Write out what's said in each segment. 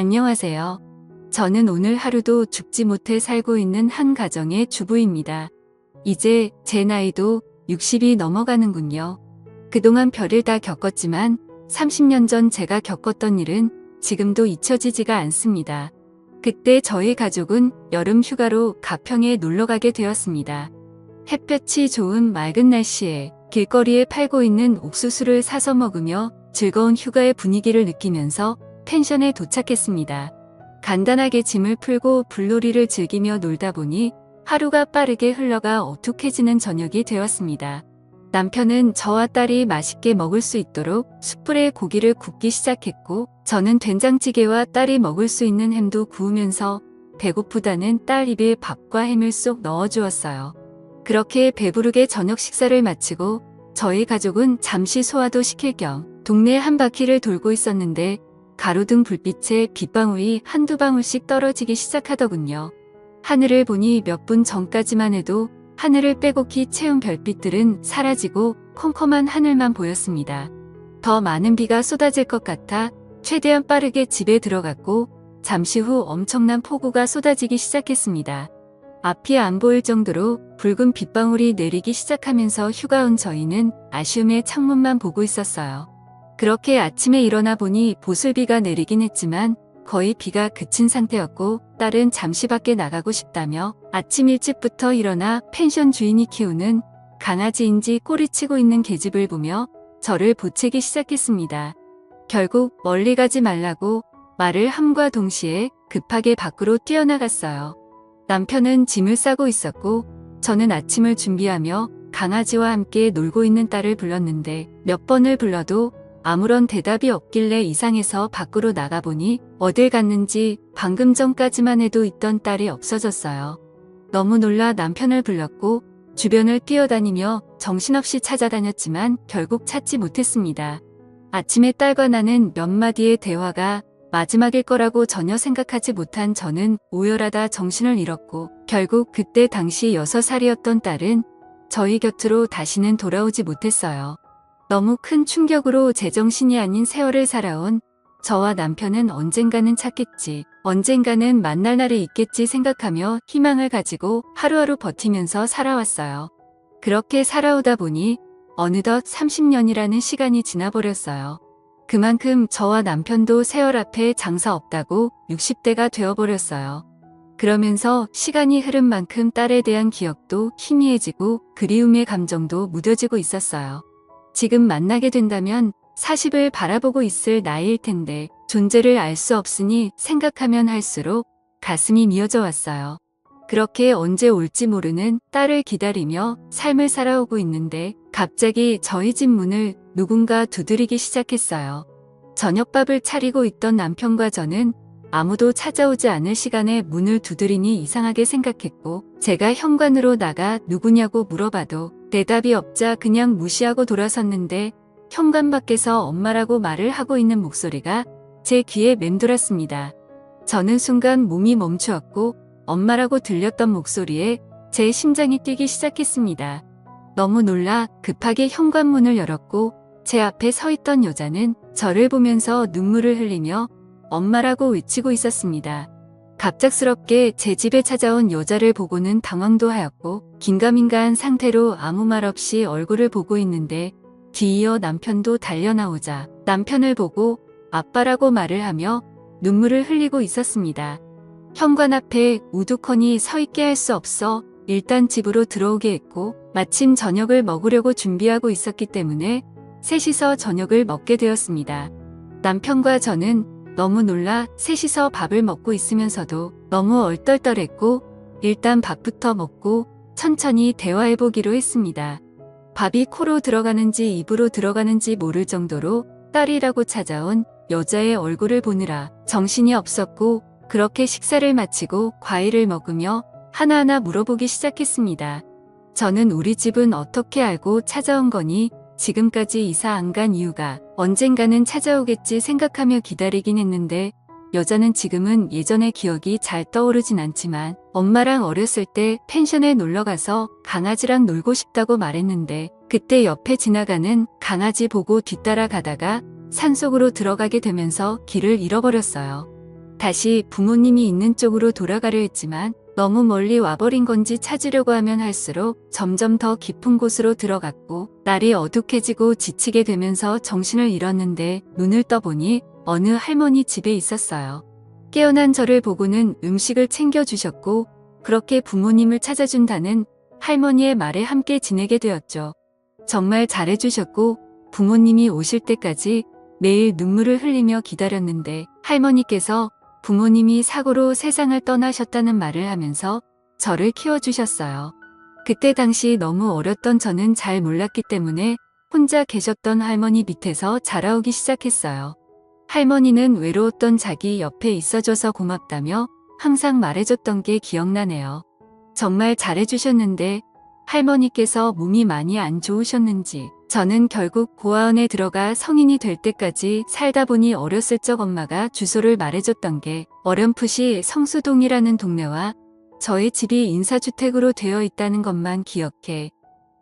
안녕하세요. 저는 오늘 하루도 죽지 못해 살고 있는 한 가정의 주부입니다. 이제 제 나이도 60이 넘어가는군요. 그동안 별을 다 겪었지만 30년 전 제가 겪었던 일은 지금도 잊혀지지가 않습니다. 그때 저희 가족은 여름 휴가로 가평에 놀러 가게 되었습니다. 햇볕이 좋은 맑은 날씨에 길거리에 팔고 있는 옥수수를 사서 먹으며 즐거운 휴가의 분위기를 느끼면서 펜션에 도착했습니다. 간단하게 짐을 풀고 불놀이를 즐기며 놀다 보니 하루가 빠르게 흘러가 어둑해지는 저녁이 되었습니다. 남편은 저와 딸이 맛있게 먹을 수 있도록 숯불에 고기를 굽기 시작했고 저는 된장찌개와 딸이 먹을 수 있는 햄도 구우면서 배고프다는 딸 입에 밥과 햄을 쏙 넣어주었어요. 그렇게 배부르게 저녁 식사를 마치고 저희 가족은 잠시 소화도 시킬 겸 동네 한 바퀴를 돌고 있었는데 가로등 불빛에 빗방울이 한두 방울씩 떨어지기 시작하더군요. 하늘을 보니 몇 분 전까지만 해도 하늘을 빼곡히 채운 별빛들은 사라지고 컴컴한 하늘만 보였습니다. 더 많은 비가 쏟아질 것 같아 최대한 빠르게 집에 들어갔고 잠시 후 엄청난 폭우가 쏟아지기 시작했습니다. 앞이 안 보일 정도로 붉은 빗방울이 내리기 시작하면서 휴가 온 저희는 아쉬움에 창문만 보고 있었어요. 그렇게 아침에 일어나 보니 보슬비가 내리긴 했지만 거의 비가 그친 상태였고 딸은 잠시 밖에 나가고 싶다며 아침 일찍부터 일어나 펜션 주인이 키우는 강아지인지 꼬리치고 있는 계집을 보며 저를 보채기 시작했습니다. 결국 멀리 가지 말라고 말을 함과 동시에 급하게 밖으로 뛰어나갔어요. 남편은 짐을 싸고 있었고 저는 아침을 준비하며 강아지와 함께 놀고 있는 딸을 불렀는데 몇 번을 불러도 아무런 대답이 없길래 이상해서 밖으로 나가보니 어딜 갔는지 방금 전까지만 해도 있던 딸이 없어졌어요. 너무 놀라 남편을 불렀고 주변을 뛰어다니며 정신없이 찾아다녔지만 결국 찾지 못했습니다. 아침에 딸과 나는 몇 마디의 대화가 마지막일 거라고 전혀 생각하지 못한 저는 오열하다 정신을 잃었고 결국 그때 당시 6살이었던 딸은 저희 곁으로 다시는 돌아오지 못했어요. 너무 큰 충격으로 제정신이 아닌 세월을 살아온 저와 남편은 언젠가는 찾겠지, 언젠가는 만날 날이 있겠지 생각하며 희망을 가지고 하루하루 버티면서 살아왔어요. 그렇게 살아오다 보니 어느덧 30년이라는 시간이 지나버렸어요. 그만큼 저와 남편도 세월 앞에 장사 없다고 60대가 되어버렸어요. 그러면서 시간이 흐른 만큼 딸에 대한 기억도 희미해지고 그리움의 감정도 무뎌지고 있었어요. 지금 만나게 된다면 40을 바라보고 있을 나이일 텐데 존재를 알 수 없으니 생각하면 할수록 가슴이 미어져 왔어요. 그렇게 언제 올지 모르는 딸을 기다리며 삶을 살아오고 있는데 갑자기 저희 집 문을 누군가 두드리기 시작했어요. 저녁밥을 차리고 있던 남편과 저는 아무도 찾아오지 않을 시간에 문을 두드리니 이상하게 생각했고 제가 현관으로 나가 누구냐고 물어봐도 대답이 없자 그냥 무시하고 돌아섰는데 현관 밖에서 엄마라고 말을 하고 있는 목소리가 제 귀에 맴돌았습니다. 저는 순간 몸이 멈추었고 엄마라고 들렸던 목소리에 제 심장이 뛰기 시작했습니다. 너무 놀라 급하게 현관문을 열었고 제 앞에 서 있던 여자는 저를 보면서 눈물을 흘리며 엄마라고 외치고 있었습니다. 갑작스럽게 제 집에 찾아온 여자를 보고는 당황도 하였고 긴가민가한 상태로 아무 말 없이 얼굴을 보고 있는데 뒤이어 남편도 달려나오자 남편을 보고 아빠라고 말을 하며 눈물을 흘리고 있었습니다. 현관 앞에 우두커니 서 있게 할 수 없어 일단 집으로 들어오게 했고 마침 저녁을 먹으려고 준비하고 있었기 때문에 셋이서 저녁을 먹게 되었습니다. 남편과 저는 너무 놀라 셋이서 밥을 먹고 있으면서도 너무 얼떨떨했고 일단 밥부터 먹고 천천히 대화해보기로 했습니다. 밥이 코로 들어가는지 입으로 들어가는지 모를 정도로 딸이라고 찾아온 여자의 얼굴을 보느라 정신이 없었고 그렇게 식사를 마치고 과일을 먹으며 하나하나 물어보기 시작했습니다. 저는 우리 집은 어떻게 알고 찾아온 거니 지금까지 이사 안 간 이유가 언젠가는 찾아오겠지 생각하며 기다리긴 했는데 여자는 지금은 예전의 기억이 잘 떠오르진 않지만 엄마랑 어렸을 때 펜션에 놀러 가서 강아지랑 놀고 싶다고 말했는데 그때 옆에 지나가는 강아지 보고 뒤따라 가다가 산속으로 들어가게 되면서 길을 잃어버렸어요. 다시 부모님이 있는 쪽으로 돌아가려 했지만 너무 멀리 와버린 건지 찾으려고 하면 할수록 점점 더 깊은 곳으로 들어갔고 날이 어둑해지고 지치게 되면서 정신을 잃었는데 눈을 떠보니 어느 할머니 집에 있었어요. 깨어난 저를 보고는 음식을 챙겨주셨고 그렇게 부모님을 찾아준다는 할머니의 말에 함께 지내게 되었죠. 정말 잘해주셨고 부모님이 오실 때까지 매일 눈물을 흘리며 기다렸는데 할머니께서 부모님이 사고로 세상을 떠나셨다는 말을 하면서 저를 키워주셨어요. 그때 당시 너무 어렸던 저는 잘 몰랐기 때문에 혼자 계셨던 할머니 밑에서 자라오기 시작했어요. 할머니는 외로웠던 자기 옆에 있어줘서 고맙다며 항상 말해줬던 게 기억나네요. 정말 잘해주셨는데 할머니께서 몸이 많이 안 좋으셨는지 저는 결국 고아원에 들어가 성인이 될 때까지 살다 보니 어렸을 적 엄마가 주소를 말해줬던 게 어렴풋이 성수동이라는 동네와 저희 집이 인사주택으로 되어 있다는 것만 기억해.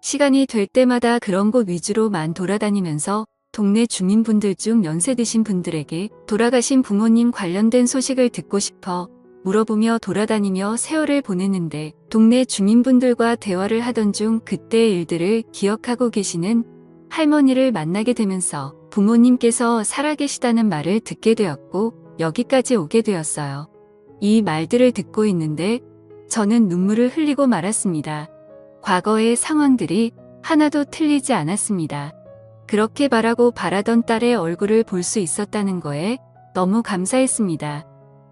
시간이 될 때마다 그런 곳 위주로만 돌아다니면서 동네 주민분들 중 연세 드신 분들에게 돌아가신 부모님 관련된 소식을 듣고 싶어 물어보며 돌아다니며 세월을 보냈는데 동네 주민분들과 대화를 하던 중 그때의 일들을 기억하고 계시는 할머니를 만나게 되면서 부모님께서 살아계시다는 말을 듣게 되었고 여기까지 오게 되었어요. 이 말들을 듣고 있는데 저는 눈물을 흘리고 말았습니다. 과거의 상황들이 하나도 틀리지 않았습니다. 그렇게 바라고 바라던 딸의 얼굴을 볼 수 있었다는 거에 너무 감사했습니다.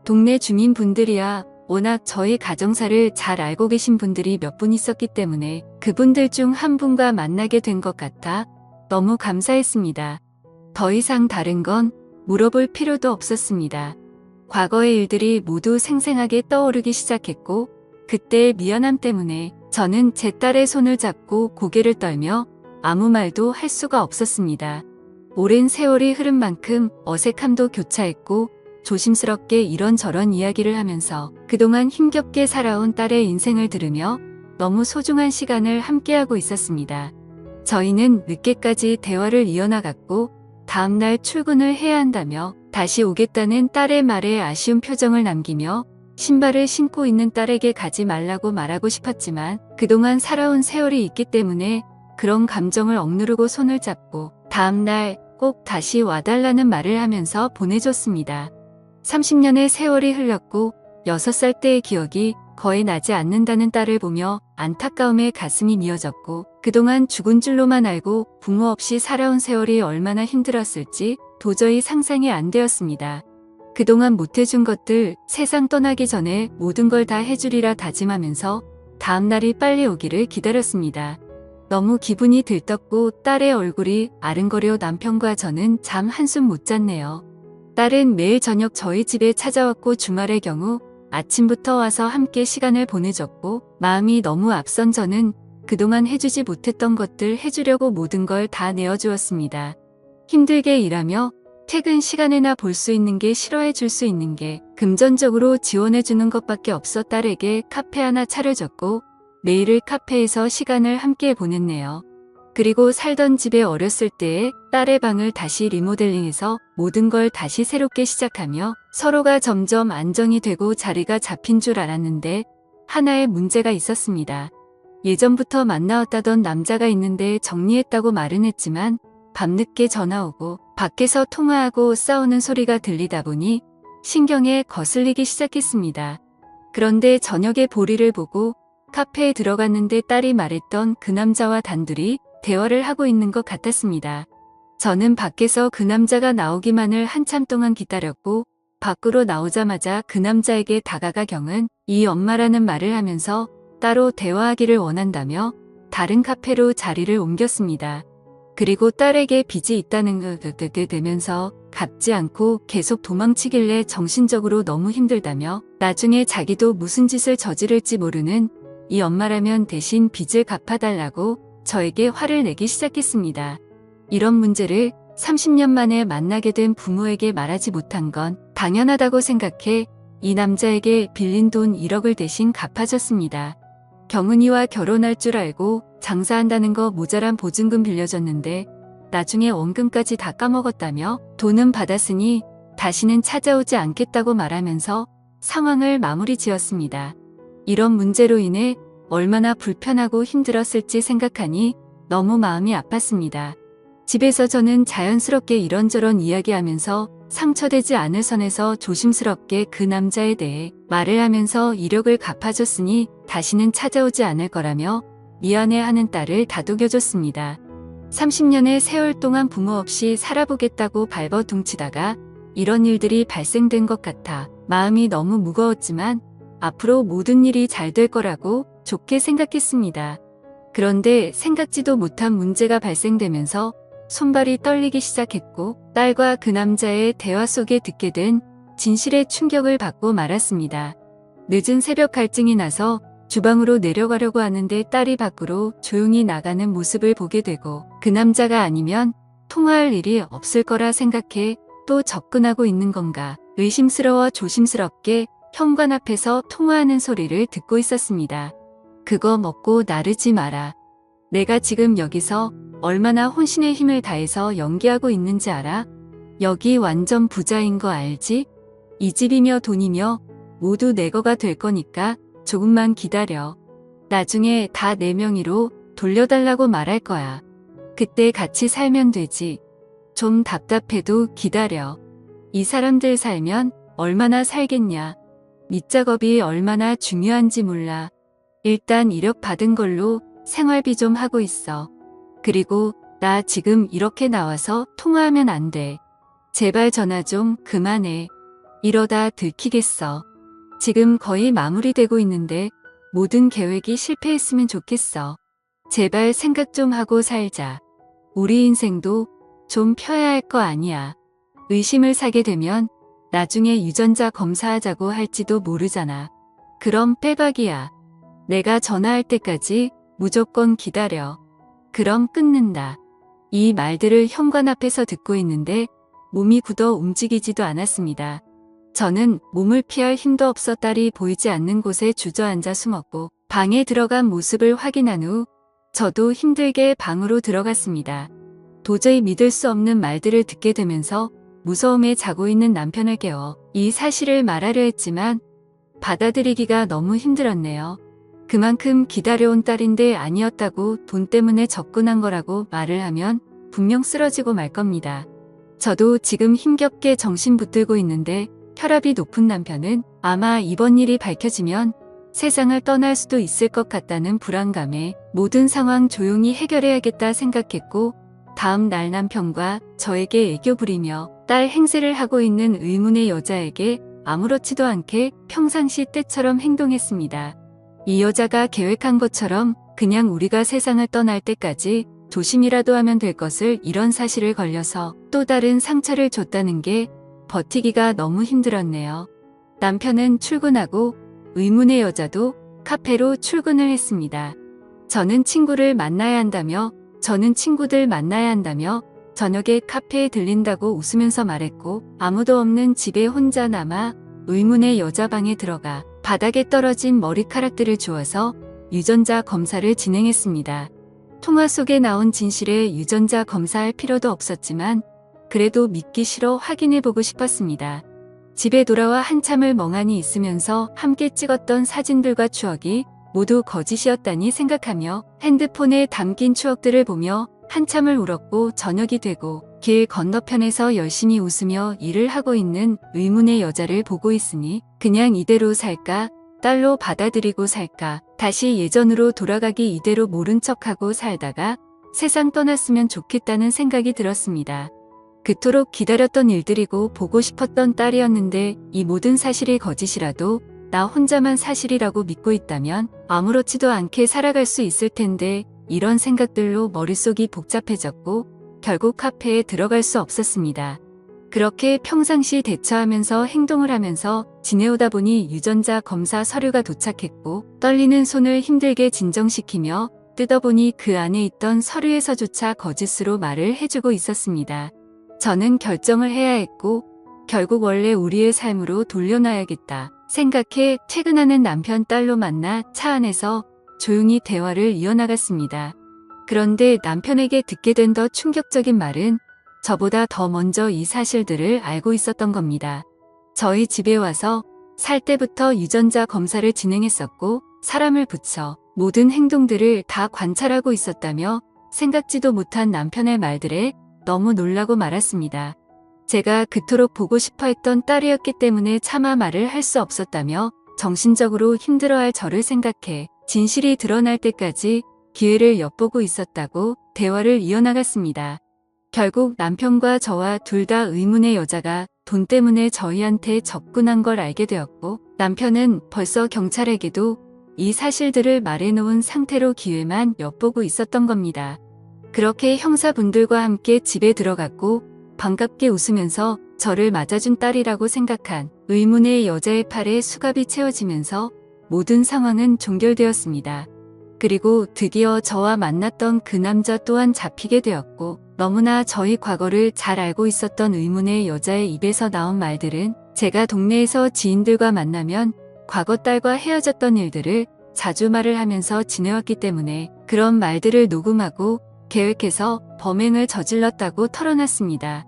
동네 주민분들이야 워낙 저희 가정사를 잘 알고 계신 분들이 몇 분 있었기 때문에 그분들 중 한 분과 만나게 된 것 같아 너무 감사했습니다. 더 이상 다른 건 물어볼 필요도 없었습니다. 과거의 일들이 모두 생생하게 떠오르기 시작했고 그때의 미안함 때문에 저는 제 딸의 손을 잡고 고개를 떨며 아무 말도 할 수가 없었습니다. 오랜 세월이 흐른 만큼 어색함도 교차했고 조심스럽게 이런저런 이야기를 하면서 그동안 힘겹게 살아온 딸의 인생을 들으며 너무 소중한 시간을 함께하고 있었습니다. 저희는 늦게까지 대화를 이어나갔고 다음날 출근을 해야 한다며 다시 오겠다는 딸의 말에 아쉬운 표정을 남기며 신발을 신고 있는 딸에게 가지 말라고 말하고 싶었지만 그동안 살아온 세월이 있기 때문에 그런 감정을 억누르고 손을 잡고 다음날 꼭 다시 와달라는 말을 하면서 보내줬습니다. 30년의 세월이 흘렀고 6살 때의 기억이 거의 나지 않는다는 딸을 보며 안타까움에 가슴이 미어졌고 그동안 죽은 줄로만 알고 부모 없이 살아온 세월이 얼마나 힘들었을지 도저히 상상이 안 되었습니다. 그동안 못해준 것들 세상 떠나기 전에 모든 걸 다 해주리라 다짐하면서 다음날이 빨리 오기를 기다렸습니다. 너무 기분이 들떴고 딸의 얼굴이 아른거려 남편과 저는 잠 한숨 못 잤네요. 딸은 매일 저녁 저희 집에 찾아왔고 주말의 경우 아침부터 와서 함께 시간을 보내줬고 마음이 너무 앞선 저는 그동안 해주지 못했던 것들 해주려고 모든 걸 다 내어주었습니다. 힘들게 일하며 퇴근 시간에나 볼 수 있는 게 싫어해 줄 수 있는 게 금전적으로 지원해 주는 것밖에 없어 딸에게 카페 하나 차려줬고 매일을 카페에서 시간을 함께 보냈네요. 그리고 살던 집에 어렸을 때에 딸의 방을 다시 리모델링해서 모든 걸 다시 새롭게 시작하며 서로가 점점 안정이 되고 자리가 잡힌 줄 알았는데 하나의 문제가 있었습니다. 예전부터 만나왔다던 남자가 있는데 정리했다고 말은 했지만 밤늦게 전화 오고 밖에서 통화하고 싸우는 소리가 들리다 보니 신경에 거슬리기 시작했습니다. 그런데 저녁에 보리를 보고 카페에 들어갔는데 딸이 말했던 그 남자와 단둘이 대화를 하고 있는 것 같았습니다. 저는 밖에서 그 남자가 나오기만을 한참 동안 기다렸고 밖으로 나오자마자 그 남자에게 다가가 경은 이 엄마라는 말을 하면서 따로 대화하기를 원한다며 다른 카페로 자리를 옮겼습니다. 그리고 딸에게 빚이 있다는 것을 되면서 갚지 않고 계속 도망치길래 정신적으로 너무 힘들다며 나중에 자기도 무슨 짓을 저지를지 모르는 이 엄마라면 대신 빚을 갚아달라고 저에게 화를 내기 시작했습니다. 이런 문제를 30년 만에 만나게 된 부모에게 말하지 못한 건 당연하다고 생각해 이 남자에게 빌린 돈 1억을 대신 갚아줬습니다. 경은이와 결혼할 줄 알고 장사한다는 거 모자란 보증금 빌려줬는데 나중에 원금까지 다 까먹었다며 돈은 받았으니 다시는 찾아오지 않겠다고 말하면서 상황을 마무리 지었습니다. 이런 문제로 인해 얼마나 불편하고 힘들었을지 생각하니 너무 마음이 아팠습니다. 집에서 저는 자연스럽게 이런저런 이야기하면서 상처되지 않을 선에서 조심스럽게 그 남자에 대해 말을 하면서 이력을 갚아줬으니 다시는 찾아오지 않을 거라며 미안해하는 딸을 다독여줬습니다. 30년의 세월 동안 부모 없이 살아보겠다고 발버둥치다가 이런 일들이 발생된 것 같아 마음이 너무 무거웠지만 앞으로 모든 일이 잘 될 거라고 좋게 생각했습니다. 그런데 생각지도 못한 문제가 발생되면서 손발이 떨리기 시작했고 딸과 그 남자의 대화 속에 듣게 된 진실의 충격을 받고 말았습니다. 늦은 새벽 갈증이 나서 주방으로 내려가려고 하는데 딸이 밖으로 조용히 나가는 모습을 보게 되고 그 남자가 아니면 통화할 일이 없을 거라 생각해 또 접근하고 있는 건가 의심스러워 조심스럽게 현관 앞에서 통화하는 소리를 듣고 있었습니다. 그거 먹고 나르지 마라. 내가 지금 여기서 얼마나 혼신의 힘을 다해서 연기하고 있는지 알아? 여기 완전 부자인 거 알지? 이 집이며 돈이며 모두 내 거가 될 거니까 조금만 기다려. 나중에 다 내 명의로 돌려달라고 말할 거야. 그때 같이 살면 되지. 좀 답답해도 기다려. 이 사람들 살면 얼마나 살겠냐. 밑작업이 얼마나 중요한지 몰라. 일단 이력 받은 걸로 생활비 좀 하고 있어. 그리고 나 지금 이렇게 나와서 통화하면 안 돼. 제발 전화 좀 그만해. 이러다 들키겠어. 지금 거의 마무리되고 있는데 모든 계획이 실패했으면 좋겠어. 제발 생각 좀 하고 살자. 우리 인생도 좀 펴야 할 거 아니야. 의심을 사게 되면 나중에 유전자 검사하자고 할지도 모르잖아. 그럼 빼박이야. 내가 전화할 때까지 무조건 기다려. 그럼 끊는다. 이 말들을 현관 앞에서 듣고 있는데 몸이 굳어 움직이지도 않았습니다. 저는 몸을 피할 힘도 없어 딸이 보이지 않는 곳에 주저앉아 숨었고 방에 들어간 모습을 확인한 후 저도 힘들게 방으로 들어갔습니다. 도저히 믿을 수 없는 말들을 듣게 되면서 무서움에 자고 있는 남편을 깨워 이 사실을 말하려 했지만 받아들이기가 너무 힘들었네요. 그만큼 기다려온 딸인데 아니었다고 돈 때문에 접근한 거라고 말을 하면 분명 쓰러지고 말 겁니다. 저도 지금 힘겹게 정신 붙들고 있는데 혈압이 높은 남편은 아마 이번 일이 밝혀지면 세상을 떠날 수도 있을 것 같다는 불안감에 모든 상황 조용히 해결해야겠다 생각했고 다음 날 남편과 저에게 애교 부리며 딸 행세를 하고 있는 의문의 여자에게 아무렇지도 않게 평상시 때처럼 행동했습니다. 이 여자가 계획한 것처럼 그냥 우리가 세상을 떠날 때까지 조심이라도 하면 될 것을 이런 사실을 걸려서 또 다른 상처를 줬다는 게 버티기가 너무 힘들었네요. 남편은 출근하고 의문의 여자도 카페로 출근을 했습니다. 저는 친구를 만나야 한다며 저는 친구들 만나야 한다며 저녁에 카페에 들린다고 웃으면서 말했고 아무도 없는 집에 혼자 남아 의문의 여자 방에 들어가 바닥에 떨어진 머리카락들을 주워서 유전자 검사를 진행했습니다. 통화 속에 나온 진실에 유전자 검사할 필요도 없었지만 그래도 믿기 싫어 확인해보고 싶었습니다. 집에 돌아와 한참을 멍하니 있으면서 함께 찍었던 사진들과 추억이 모두 거짓이었다니 생각하며 핸드폰에 담긴 추억들을 보며 한참을 울었고 저녁이 되고 길 건너편에서 열심히 웃으며 일을 하고 있는 의문의 여자를 보고 있으니 그냥 이대로 살까 딸로 받아들이고 살까 다시 예전으로 돌아가기 이대로 모른 척하고 살다가 세상 떠났으면 좋겠다는 생각이 들었습니다. 그토록 기다렸던 일들이고 보고 싶었던 딸이었는데 이 모든 사실이 거짓이라도 나 혼자만 사실이라고 믿고 있다면 아무렇지도 않게 살아갈 수 있을 텐데 이런 생각들로 머릿속이 복잡해졌고 결국 카페에 들어갈 수 없었습니다. 그렇게 평상시 대처하면서 행동을 하면서 지내오다 보니 유전자 검사 서류가 도착했고 떨리는 손을 힘들게 진정시키며 뜯어보니 그 안에 있던 서류에서조차 거짓으로 말을 해주고 있었습니다. 저는 결정을 해야 했고 결국 원래 우리의 삶으로 돌려놔야겠다 생각해 퇴근하는 남편 딸로 만나 차 안에서 조용히 대화를 이어나갔습니다. 그런데 남편에게 듣게 된 더 충격적인 말은 저보다 더 먼저 이 사실들을 알고 있었던 겁니다. 저희 집에 와서 살 때부터 유전자 검사를 진행했었고 사람을 붙여 모든 행동들을 다 관찰하고 있었다며 생각지도 못한 남편의 말들에 너무 놀라고 말았습니다. 제가 그토록 보고 싶어 했던 딸이었기 때문에 차마 말을 할 수 없었다며 정신적으로 힘들어할 저를 생각해 진실이 드러날 때까지 기회를 엿보고 있었다고 대화를 이어나갔습니다. 결국 남편과 저와 둘 다 의문의 여자가 돈 때문에 저희한테 접근한 걸 알게 되었고 남편은 벌써 경찰에게도 이 사실들을 말해놓은 상태로 기회만 엿보고 있었던 겁니다. 그렇게 형사분들과 함께 집에 들어갔고 반갑게 웃으면서 저를 맞아준 딸이라고 생각한 의문의 여자의 팔에 수갑이 채워지면서 모든 상황은 종결되었습니다. 그리고 드디어 저와 만났던 그 남자 또한 잡히게 되었고 너무나 저희 과거를 잘 알고 있었던 의문의 여자의 입에서 나온 말들은 제가 동네에서 지인들과 만나면 과거 딸과 헤어졌던 일들을 자주 말을 하면서 지내왔기 때문에 그런 말들을 녹음하고 계획해서 범행을 저질렀다고 털어놨습니다.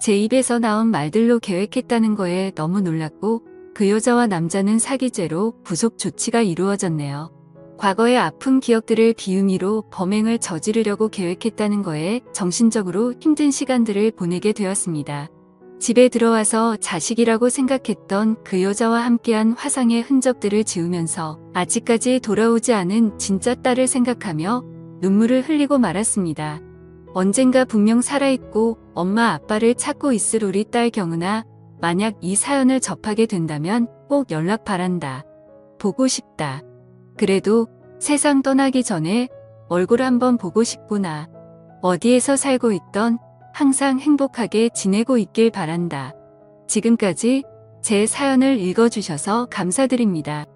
제 입에서 나온 말들로 계획했다는 거에 너무 놀랐고 그 여자와 남자는 사기죄로 구속 조치가 이루어졌네요. 과거의 아픈 기억들을 비유미로 범행을 저지르려고 계획했다는 거에 정신적으로 힘든 시간들을 보내게 되었습니다. 집에 들어와서 자식이라고 생각했던 그 여자와 함께한 화상의 흔적들을 지우면서 아직까지 돌아오지 않은 진짜 딸을 생각하며 눈물을 흘리고 말았습니다. 언젠가 분명 살아있고 엄마 아빠를 찾고 있을 우리 딸 경은아, 만약 이 사연을 접하게 된다면 꼭 연락 바란다. 보고 싶다. 그래도 세상 떠나기 전에 얼굴 한번 보고 싶구나. 어디에서 살고 있던 항상 행복하게 지내고 있길 바란다. 지금까지 제 사연을 읽어주셔서 감사드립니다.